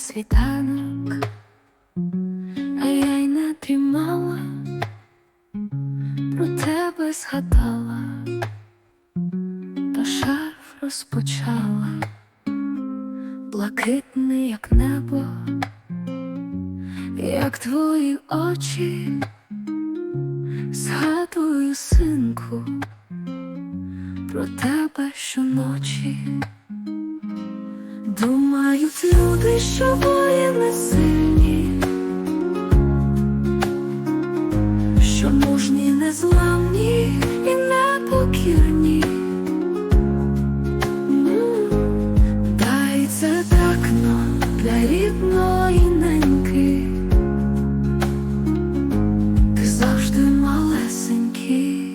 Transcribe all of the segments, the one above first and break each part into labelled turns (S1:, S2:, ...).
S1: світанок, а я й не дрімала, про тебе згадала, та шарф розпочала, блакитний, як небо, як твої очі, згадую, синку, про тебе щоночі. Думають люди, що воїни сильні, що мужні, незламні і непокірні. Та й це так но для рідної неньки. Ти завжди малесенький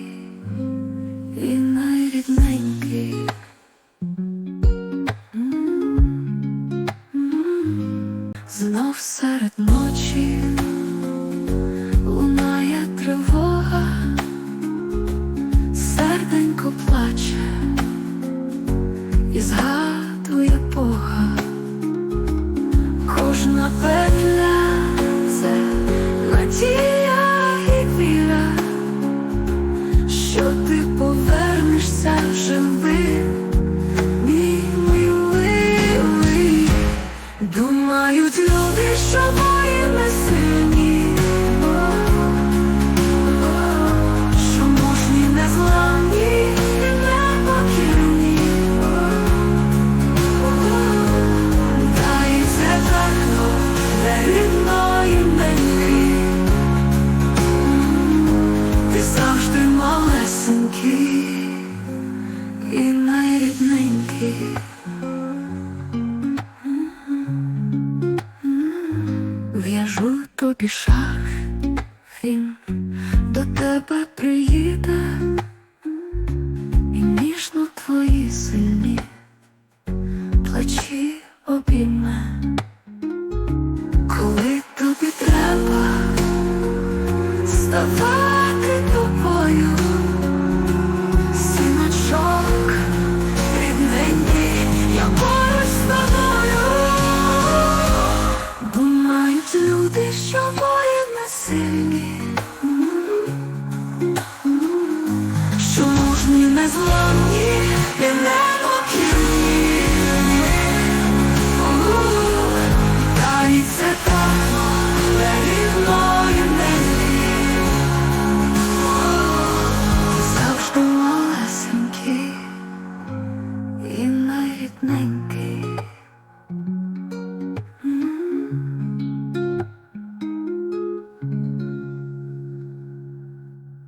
S1: і найрідненький. Знов серед ночі лунає тривога, серденько плаче і згадує Бога. Кожна петля думають люди, що воїни сильні, що мужні, незламні і непокірні. Та так для рідної неньки. Ти завжди малесенький і найрідненький. Тобі шах, він до тебе приїде, і ніжно твої сильні плачі обійме, коли тобі треба ставати тобою,